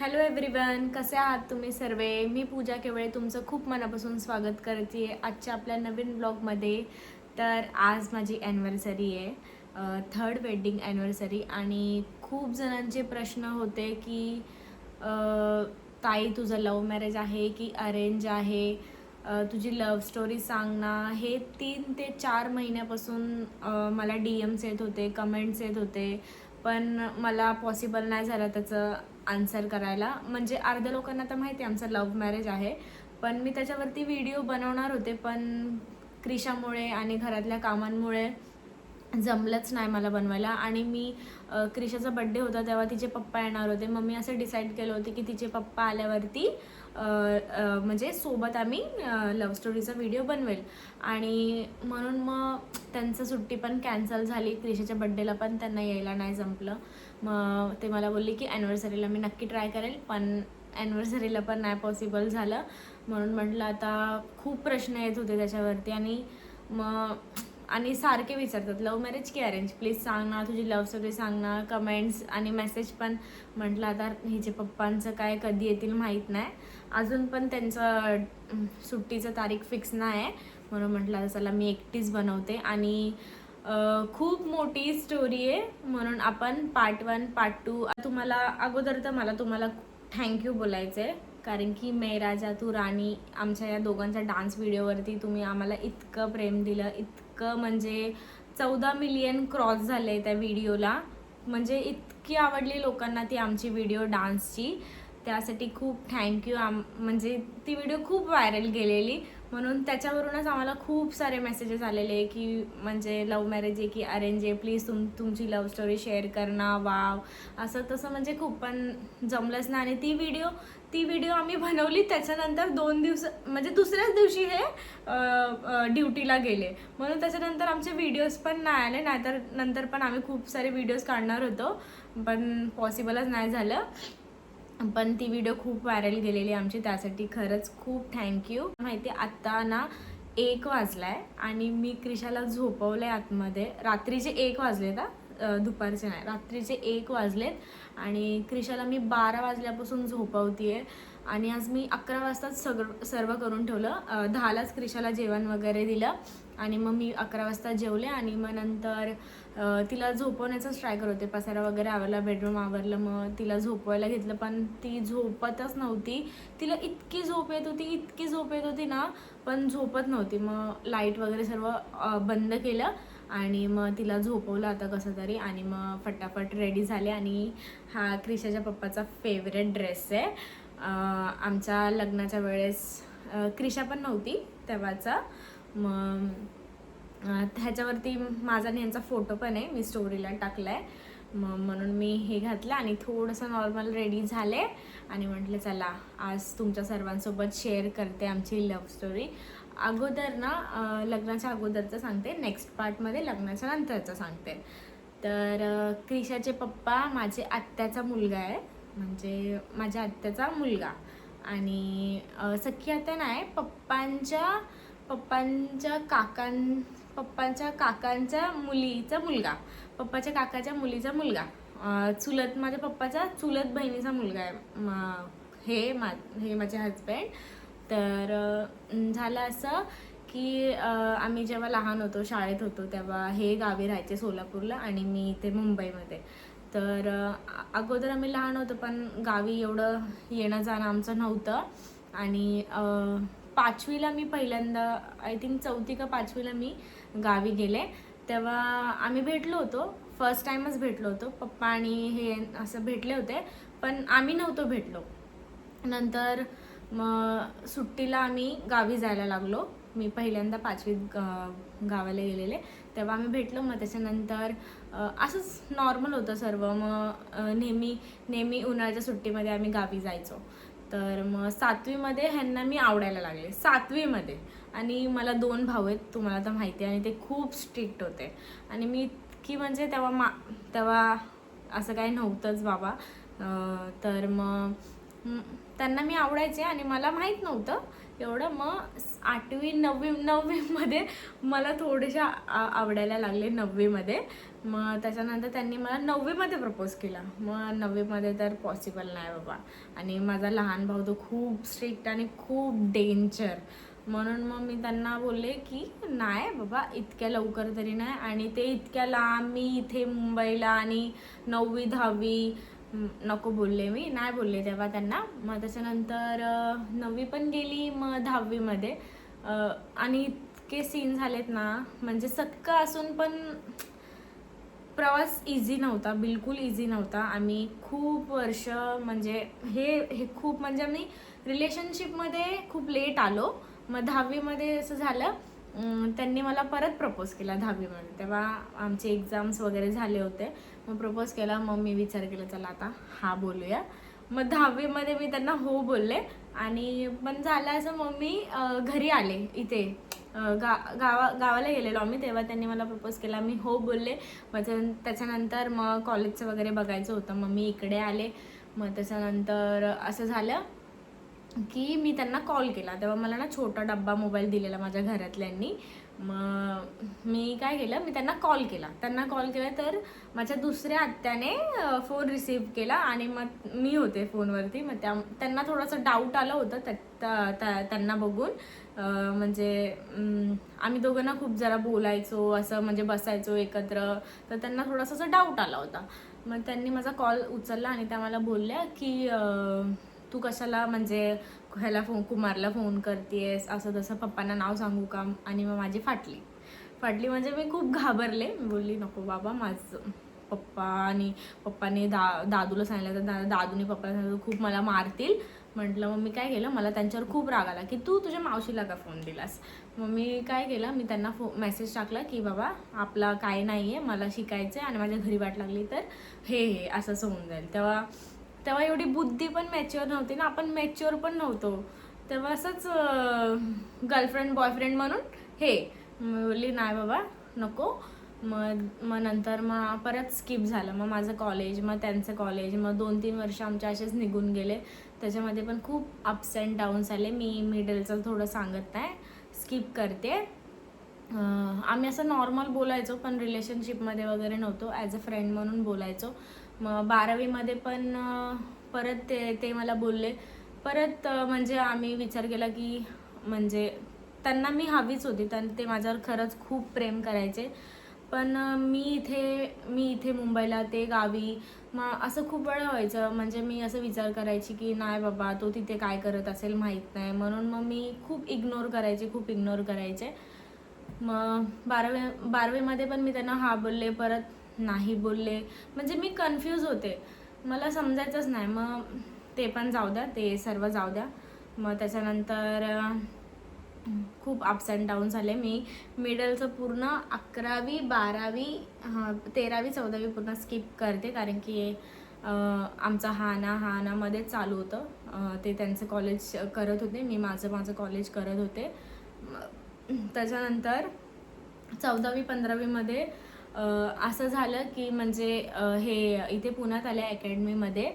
Hello everyone कसे आहात तुम्ही सर्वे? मी पूजा केवळे तुमचं खूप मनापासून स्वागत करते आजच्या आपल्या नवीन ब्लॉगमध्ये. तर आज माझी ॲनिव्हर्सरी आहे. थर्ड वेडिंग ॲनिव्हर्सरी आणि खूप जणांचे प्रश्न होते की ताई तुझं लव्ह मॅरेज आहे की अरेंज आहे? तुझी लव्ह स्टोरी सांग ना. हे तीन ते चार महिन्यापासून मला डी एम्स येत होते कमेंट्स येत होते. पण मला पॉसिबल नाही झालं त्याचं आन्सर करायला. म्हणजे अर्ध्या लोकांना तर माहिती आहे आमचं लव्ह मॅरेज आहे. पण मी त्याच्यावरती व्हिडिओ बनवणार होते पण क्रिशामुळे आणि घरातल्या कामांमुळे जमलंच नाही मला बनवायला. आणि मी क्रिशाचा बड्डे होता तेव्हा तिचे पप्पा येणार होते. मग मी असं डिसाईड केलं होते की तिचे पप्पा आल्यावरती म्हणजे सोबत आम्ही लव्ह स्टोरीचा व्हिडिओ बनवेल. आणि म्हणून मग त्यांचं सुट्टी पण कॅन्सल झाली. क्रिशाच्या बड्डेला पण त्यांना यायला नाही जमलं. मग ते मला बोलले की ॲनिव्हर्सरीला मी नक्की ट्राय करेल पण ॲनिव्हर्सरीला पण नाही पॉसिबल झालं. म्हणून म्हटलं आता खूप प्रश्न येत होते त्याच्यावरती. आणि मग आणि सारखे विचारतात लव्ह मॅरेज की अरेंज प्लीज सांग ना तुझी लव्ह स्टोरी सांग ना कमेंट्स आणि मेसेज पण. म्हटलं आता हिचे पप्पांचं काय कधी येतील माहीत नाही. अजून पण त्यांचं सुट्टीचं तारीख फिक्स नाही आहे म्हणून म्हटलं चला मी एकटीच बनवते. आणि खूप मोठी स्टोरी आहे. म्हणून आपण पार्ट वन पार्ट टू तुम्हाला अगोदर तर मला तुम्हाला थँक्यू बोलायचं आहे कारण की मे राजा तू राणी आमच्या या दोघांच्या डान्स व्हिडिओवरती तुम्ही आम्हाला इतकं प्रेम दिलं इतकं म्हणजे चौदा मिलियन क्रॉस झाले त्या व्हिडिओला. म्हणजे इतकी आवडली लोकांना ती आमची व्हिडिओ डान्सची. त्यासाठी खूप थँक्यू आम म्हणजे ती व्हिडिओ खूप व्हायरल गेलेली. म्हणून त्याच्यावरूनच आम्हाला खूप सारे मेसेजेस आलेले की म्हणजे लव्ह मॅरेज आहे की अरेंज आहे प्लीज तुम तुमची लव्ह स्टोरी शेअर करणं वाव. असं तसं म्हणजे खूप. पण जमलंच नाही. आणि ती व्हिडिओ ती व्हिडिओ आम्ही बनवली त्याच्यानंतर दोन दिवस म्हणजे दुसऱ्याच दिवशी हे ड्युटीला गेले. म्हणून त्याच्यानंतर आमचे व्हिडिओज पण नाही आले नाहीतर नंतर पण आम्ही खूप सारे व्हिडिओज काढणार होतो. पण पॉसिबलच नाही झालं. पण ती व्हिडिओ खूप व्हायरल गेलेली आमची त्यासाठी खरंच खूप थँक्यू माहिती आहे, आत्ता ना एक वाजलाय आणि मी क्रिशाला झोपवलं आहे आतमध्ये. रात्रीचे एक वाजले का दुपारचे नाही. रात्रीचे एक वाजलेत आणि क्रिशाला मी बारा वाजल्यापासून झोपवते आणि आज मी अकरा वाजताच सगळं सर्व करून ठेवलं. दहालाच क्रिशाला जेवण वगैरे दिलं आणि मग मी अकरा वाजता जेवले आणि मग नंतर तिला झोपवण्याचाच ट्राय करत होते. पसारा वगैरे आवरला बेडरूम आवरलं मग तिला झोपवायला घेतलं. पण ती झोपतच नव्हती. तिला इतकी झोप येत होती इतकी झोप येत होती ना पण झोपत नव्हती. मग लाइट वगैरे सर्व बंद केलं आणि मग तिला झोपवलं आता कसं तरी आणि मग फटाफट रेडी झाले आणि हा क्रिशाच्या पप्पाचा फेवरेट ड्रेस आहे. आमच्या लग्नाच्या वेळेस क्रिशा पण नव्हती तेव्हाचा. मग ह्याच्यावरती माझा आणि यांचा फोटो पण आहे मी स्टोरीला टाकला आहे मग म्हणून मी हे घातलं आणि थोडंसं नॉर्मल रेडी झाले. आणि म्हटलं चला आज तुमच्या सर्वांसोबत शेअर करते आमची लव्ह स्टोरी अगोदर ना लग्नाच्या अगोदरचं सांगते. नेक्स्ट पार्टमध्ये लग्नाच्या नंतरचं सांगते. तर क्रिशाचे पप्पा माझे आत्याचा मुलगा आहे. म्हणजे माझ्या आत्याचा मुलगा. आणि सख्खी आत्या नाही पप्पांच्या पप्पांच्या काकां पप्पांच्या काकांच्या मुलीचा मुलगा. पप्पाच्या काकाच्या मुलीचा मुलगा. चुलत माझ्या पप्पाच्या चुलत बहिणीचा मुलगा आहे. मा हे मा हे माझे हजबंड तर झालं असं की आम्ही जेव्हा लहान होतो शाळेत होतो तेव्हा हे गावी राहायचे सोलापूरला आणि मी इथे मुंबईमध्ये. तर अगोदर आम्ही लहान होतो पण गावी एवढं येणं जाणं आमचं नव्हतं. आणि पाचवीला मी पहिल्यांदा आय थिंक चौथी का पाचवीला मी गावी गेले. तेव्हा आम्ही भेटलो होतो. फर्स्ट टाईमच भेटलो होतो. पप्पा आणि हे असं भेटले होते पण आम्ही नव्हतो भेटलो. नंतर मग सुट्टीला आम्ही गावी जायला लागलो. मी पहिल्यांदा पाचवीत गावाला गेलेले. तेव्हा आम्ही भेटलो मग त्याच्यानंतर असंच नॉर्मल होतं सर्व. मग नेहमी नेहमी उन्हाळ्याच्या सुट्टीमध्ये आम्ही गावी जायचो. तर मग सातवीमध्ये ह्यांना मी आवडायला लागले. सातवीमध्ये. आणि मला दोन भाऊ आहेत तुम्हाला तर माहिती आहे आणि ते खूप स्ट्रिक्ट होते. आणि मी इतकी म्हणजे तेव्हा मा तेव्हा असं काही नव्हतंच बाबा. तर मग त्यांना मी आवडायचे आणि मला माहीत नव्हतं. एवढं मग आठवी नववी नववीमध्ये मला थोडेशा आवडायला लागले नववीमध्ये. मग त्याच्यानंतर त्यांनी मला नववीमध्ये प्रपोज केला. मग नववीमध्ये तर पॉसिबल नाही बाबा. आणि माझा लहान भाऊ तो खूप स्ट्रिक्ट आणि खूप डेंजर म्हणून मग मी त्यांना बोलले की नाही बाबा इतक्या लवकर तरी नाही. आणि ते इतक्या लांब मी इथे मुंबईला आणि नववी दहावी नको बोलले मी नाही बोलले तेव्हा त्यांना. मग त्याच्यानंतर नववी पण गेली मग दहावीमध्ये. आणि इतके सीन झालेत ना म्हणजे सक्क असून पण प्रवास इझी नव्हता बिलकुल इझी नव्हता. आम्ही खूप वर्ष म्हणजे हे हे खूप म्हणजे आम्ही रिलेशनशिपमध्ये खूप लेट आलो. मग दहावीमध्ये असं झालं त्यांनी मला परत प्रपोज केला दहावीमध्ये तेव्हा आमचे एक्झाम्स वगैरे झाले होते. मग प्रपोज केला मग मी विचार केला चला आता हा बोलूया. मग दहावीमध्ये मी त्यांना हो बोलले आणि पण झालं असं मग मी घरी आले इथे. गा गावा गावाला गेलेलो आम्ही तेव्हा त्यांनी मला प्रपोज केला. मी हो बोलले. मग त्याच्यानंतर मग कॉलेजचं वगैरे बघायचं होतं. मग मी इकडे आले. मग त्याच्यानंतर असं झालं. की मी त्यांना कॉल केला. तेव्हा मला ना छोटा डब्बा मोबाईल दिलेला माझ्या घरातल्यांनी. मग मी काय केलं? मी त्यांना कॉल केला. त्यांना कॉल केला तर माझ्या दुसऱ्या आत्याने फोन रिसीव केला आणि मग मी होते फोनवरती मग त्या त्यांना थोडंसं डाऊट आलं होतं त्या- त्या- त्यांना बघून. म्हणजे आम्ही दोघांना खूप जरा बोलायचो असं म्हणजे बसायचो एकत्र. तर त्यांना थोडासा असं डाऊट आला होता. मग त्यांनी माझा कॉल उचलला आणि त्या मला बोलल्या की तू कशाला म्हणजे ह्याला फोन कुमारला फोन करतेस? असं तसं पप्पांना नाव सांगू का? आणि मग माझी फाटली. फाटली म्हणजे मी खूप घाबरले. मी बोलली नको बाबा माझं पप्पा आणि पप्पाने दा दादूला सांगितलं तर दा दादूने पप्पाला सांगितलं खूप मला मारतील. म्हटलं मग मी काय केलं? मला त्यांच्यावर खूप राग आला की तू तुझ्या मावशीला का फोन दिलास? मग मी काय केलं? मी त्यांना फो मेसेज टाकला की बाबा आपला काय नाही आहे मला शिकायचं आहे आणि माझ्या घरी वाट लागली तर हे हे असं होऊन जाईल. तेव्हा तेव्हा एवढी बुद्धी पण मॅच्युअर नव्हती ना आपण मॅच्युअर पण नव्हतो. तेव्हा असंच गर्लफ्रेंड बॉयफ्रेंड म्हणून हे बोलली नाही बाबा नको. मग मग नंतर मग परत स्किप झालं. मग माझं कॉलेज मग त्यांचं कॉलेज मग दोन तीन वर्ष आमचे असेच निघून गेले. त्याच्यामध्ये पण खूप अप्स अँड डाऊन्स आले. मी मिडलचं थोडं सांगत नाही. स्किप करते. आम्ही असं नॉर्मल बोलायचो पण रिलेशनशिपमध्ये वगैरे नव्हतो. ॲज अ फ्रेंड म्हणून बोलायचो. मग बारावीमध्ये पण परत ते ते मला बोलले. परत म्हणजे आम्ही विचार केला की म्हणजे त्यांना मी हवीच होती. त्यां ते माझ्यावर खरंच खूप प्रेम करायचे. पण मी इथे मी इथे मुंबईला ते गावी मग असं खूप वेळा व्हायचं. म्हणजे मी असं विचार करायची की नाही बाबा तो तिथे काय करत असेल माहीत नाही. म्हणून मग मी खूप इग्नोर करायचे खूप इग्नोर करायचे. मग बारावी बारावीमध्ये पण मी त्यांना हा बोलले. परत नाही बोलले. म्हणजे मी कन्फ्यूज होते. मला समजायचंच नाही. मग ते पण जाऊ द्या. ते सर्व जाऊ द्या. मग त्याच्यानंतर खूप अप्स अँड डाऊन झाले. मी मिडलचं पूर्ण अकरावी बारावी हां तेरावी चौदावी पूर्ण स्किप करते. कारण की आमचं आमचा हा ना हा चालू होतं. ते त्यांचं कॉलेज करत होते. मी माझं माझं कॉलेज करत होते. त्याच्यानंतर चौदावी पंधरावीमध्ये असं झालं की म्हणजे हे इथे पुण्यात आले अकॅडमीमध्ये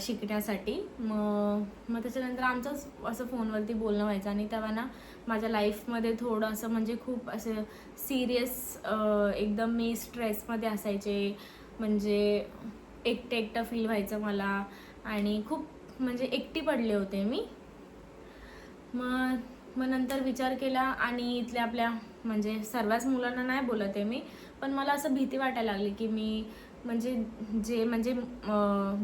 शिकण्यासाठी. मग मग त्याच्यानंतर आमचंच असं फोनवरती बोलणं व्हायचं आणि तेव्हा ना माझ्या लाईफमध्ये थोडं असं म्हणजे खूप असं सिरियस एकदम मी स्ट्रेसमध्ये असायचे. म्हणजे एकटं एकटं फील व्हायचं मला आणि खूप म्हणजे एकटी पडले होते मी. मग मग नंतर विचार केला आणि इथल्या आपल्या म्हणजे सर्वच मुलांना नाही बोलत आहे मी. पण मला असं भीती वाटायला लागली की मी म्हणजे जे म्हणजे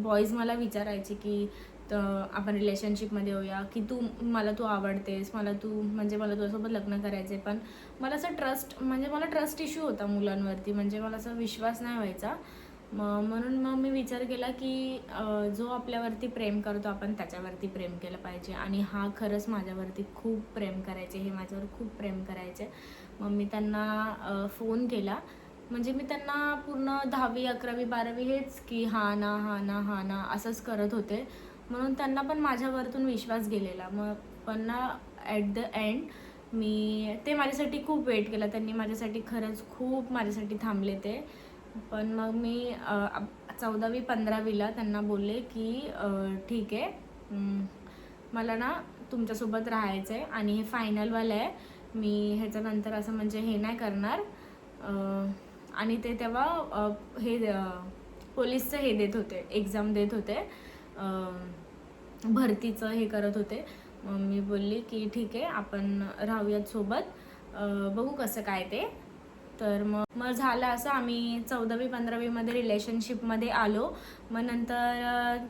बॉईज मला विचारायचे की तर आपण रिलेशनशिपमध्ये होऊया की तू मला तू आवडतेस मला तू म्हणजे मला तुझ्यासोबत लग्न करायचे पण मला असं ट्रस्ट म्हणजे मला ट्रस्ट इश्यू होता मुलांवरती म्हणजे मला असा विश्वास नाही व्हायचा. मग म्हणून मग मी विचार केला की जो आपल्यावरती प्रेम करतो आपण त्याच्यावरती प्रेम केलं पाहिजे. आणि हा खरंच माझ्यावरती खूप प्रेम करायचे हे माझ्यावर खूप प्रेम करायचे. मग मी त्यांना फोन केला. म्हणजे मी त्यांना पूर्ण दहावी अकरावी बारावी हेच की हा ना हा ना हा ना असंच करत होते. म्हणून त्यांना पण माझ्यावरतून विश्वास गेलेला. मग पण ना ॲट द एंड मी ते माझ्यासाठी खूप वेट केला. त्यांनी माझ्यासाठी खरंच खूप माझ्यासाठी थांबले ते. पण मग मी चौदावी पंधरावीला त्यांना बोलले की ठीक आहे. मला ना तुमच्यासोबत राहायचं आहे आणि हे फायनलवालं आहे. मी ह्याच्यानंतर असं म्हणजे हे नाही करणार. आणि ते तेव्हा हे पोलीसचं हे देत होते एक्झाम देत होते. भरतीचं हे करत होते. मग मी बोलली की ठीक आहे आपण राहूयात सोबत. बघू कसं काय ते. तर मग मग झालं असं आम्ही चौदावी पंधरावीमध्ये रिलेशनशिपमध्ये आलो. मग नंतर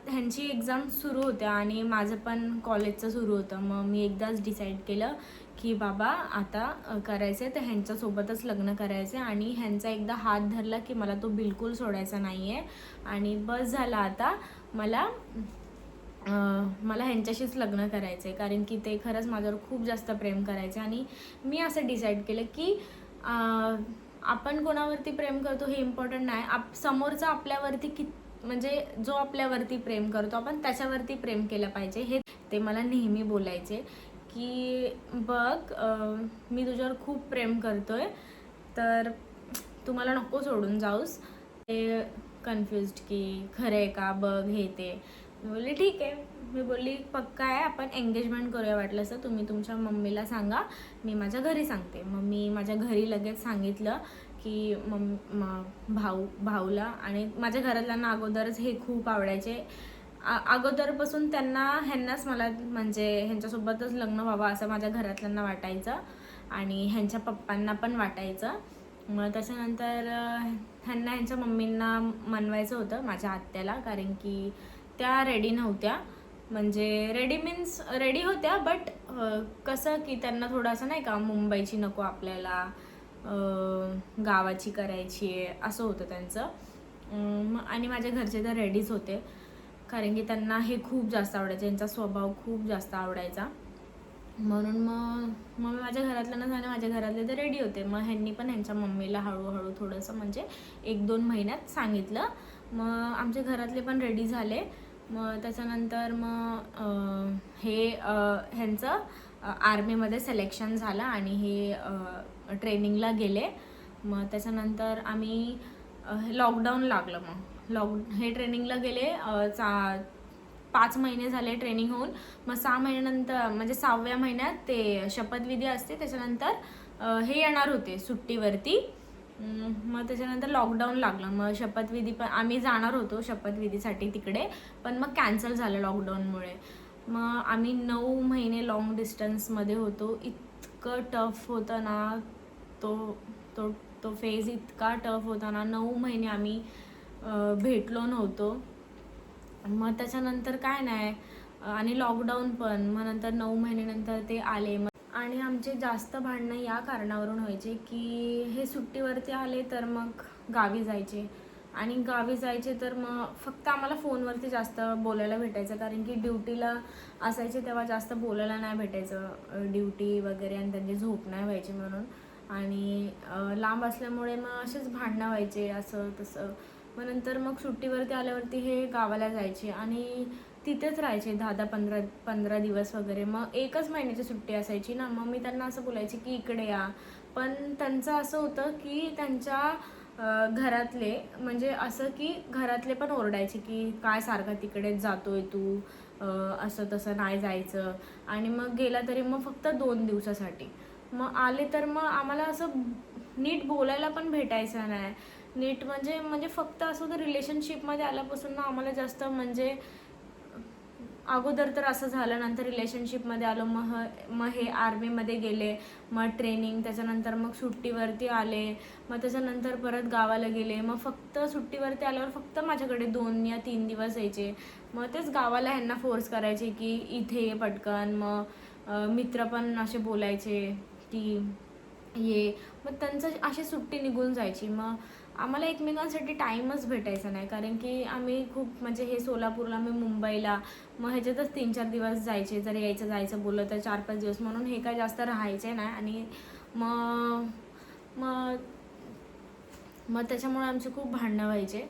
ह्यांची एक्झाम सुरू होत्या आणि माझं पण कॉलेजचं सुरू होतं. मग मी एकदाच डिसाईड केलं की बाबा आता करायचं आहे तर ह्यांच्यासोबतच लग्न करायचं आहे आणि ह्यांचा एकदा हात धरला की मला तो बिलकुल सोडायचा नाही आहे आणि बस झाला आता मला मला ह्यांच्याशीच लग्न करायचं आहे कारण की ते खरंच माझ्यावर खूप जास्त प्रेम करायचे आणि मी असं डिसाईड केलं की आपण कोणावरती प्रेम करतो हे इम्पॉर्टंट नाही. आप समोरचा आपल्यावरती कि म्हणजे जो आपल्यावरती प्रेम करतो आपण त्याच्यावरती प्रेम केलं पाहिजे. हे ते मला नेहमी बोलायचे. की बघ मी तुझ्यावर खूप प्रेम करतोय तर तू मला नको सोडून जाऊस. ते कन्फ्युज की खरं आहे का बघ हे ते. मी बोलली ठीक आहे. मी बोलली पक्का आहे आपण एंगेजमेंट करूया वाटलं असं. तुम्ही तुमच्या मम्मीला सांगा. मी माझ्या घरी सांगते. मग मी माझ्या घरी लगेच सांगितलं की मम भाऊ भाऊला. आणि माझ्या घरातल्यांना अगोदरच हे खूप आवडायचे. अगोदरपासून त्यांना ह्यांनाच मला म्हणजे ह्यांच्यासोबतच लग्न व्हावं असं माझ्या घरातल्यांना वाटायचं आणि ह्यांच्या पप्पांना पण वाटायचं. मग त्याच्यानंतर ह्यांना ह्यांच्या मम्मींना मनवायचं होतं माझ्या आत्याला कारण की त्या रेडी नव्हत्या. म्हणजे रेडी मीन्स रेडी होत्या बट कसं की त्यांना थोडंसं नाही का मुंबईची नको आपल्याला गावाची करायची आहे असं होतं त्यांचं. मग आणि माझ्या घरचे तर रेडीच होते. कारण की त्यांना हे खूप जास्त आवडायचं यांचा स्वभाव खूप जास्त आवडायचा. म्हणून मग मग मी माझ्या घरातल्यांना झालं माझ्या घरातले तर रेडी होते. मग ह्यांनी पण ह्यांच्या मम्मीला हळूहळू थोडंसं म्हणजे एक दोन महिन्यात सांगितलं. मग आमच्या घरातले पण रेडी झाले. मग त्याच्यानंतर मग हे ह्यांचं आर्मीमध्ये सिलेक्शन झालं आणि हे ट्रेनिंगला गेले. मग त्याच्यानंतर आम्ही लॉकडाऊन लागलं मग. लॉक हे ट्रेनिंगला गेले चा पाच महिने झाले ट्रेनिंग होऊन. मग सहा महिन्यानंतर म्हणजे सहाव्या महिन्यात ते शपथविधी असते त्याच्यानंतर हे येणार होते सुट्टीवरती. मग त्याच्यानंतर लॉकडाऊन लागलं. मग शपथविधी पण आम्ही जाणार होतो शपथविधीसाठी तिकडे पण मग कॅन्सल झालं लॉकडाऊनमुळे मग आम्ही नऊ महिने लॉंग डिस्टन्समध्ये होतो. इतकं टफ होतं ना तो तो तो फेज इतका टफ होता ना नऊ महिने आम्ही भेटलो नव्हतो. मग त्याच्यानंतर काय नाही आणि लॉकडाऊन पण मग नंतर नऊ महिन्यानंतर ते आले. मग आणि आमचे जास्त भांडणं या कारणावरून व्हायचे की हे सुट्टीवरती आले तर मग गावी जायचे. आणि गावी जायचे तर मग फक्त आम्हाला फोनवरती जास्त बोलायला भेटायचं कारण की ड्युटीला असायचे तेव्हा जास्त बोलायला नाही भेटायचं. ड्युटी वगैरे आणि त्यांची झोप नाही व्हायची म्हणून. आणि लांब असल्यामुळे मग असेच भांडणं व्हायचे असं तसं. मग नंतर मग सुट्टीवरती आल्यावरती हे गावाला जायचे आणि तिथेच राहायचे दहा दहा पंधरा पंधरा दिवस वगैरे. मग एकच महिन्याची सुट्टी असायची ना. मग मी त्यांना असं बोलायचे की इकडे या. पण त्यांचं असं होतं की त्यांच्या घरातले म्हणजे असं की घरातले पण ओरडायचे की काय सारखा तिकडेच जातोय तू? असं तसं नाही जायचं. आणि मग गेला तरी मग फक्त दोन दिवसासाठी. मग आले तर मग आम्हाला असं नीट बोलायला पण भेटायचं नाही. नीट म्हणजे म्हणजे फक्त असं होतं रिलेशनशिपमध्ये आल्यापासून ना आम्हाला जास्त म्हणजे अगोदर तर असं झालं नंतर रिलेशनशिपमध्ये आलो मग मग हे आर्मीमध्ये गेले मग ट्रेनिंग त्याच्यानंतर मग सुट्टीवरती आले मग त्याच्यानंतर परत गावाला गेले मग फक्त सुट्टीवरती आल्यावर फक्त माझ्याकडे दोन या तीन दिवस यायचे. मग तेच गावाला ह्यांना फोर्स करायचे की इथे ये पटकन मग मित्र पण असे बोलायचे की ये. मग त्यांचं अशी सुट्टी निघून जायची. मग आम्हाला एकमेकांसाठी टाईमच भेटायचा नाही. कारण की आम्ही खूप म्हणजे हे सोलापूरला मी मुंबईला मग ह्याच्यातच तीन चार दिवस जायचे. जर यायचं जायचं बोललं तर चार पाच दिवस. म्हणून हे काय जास्त राहायचे नाही आणि मग मग मग त्याच्यामुळे आमचे खूप भांडणं व्हायचे.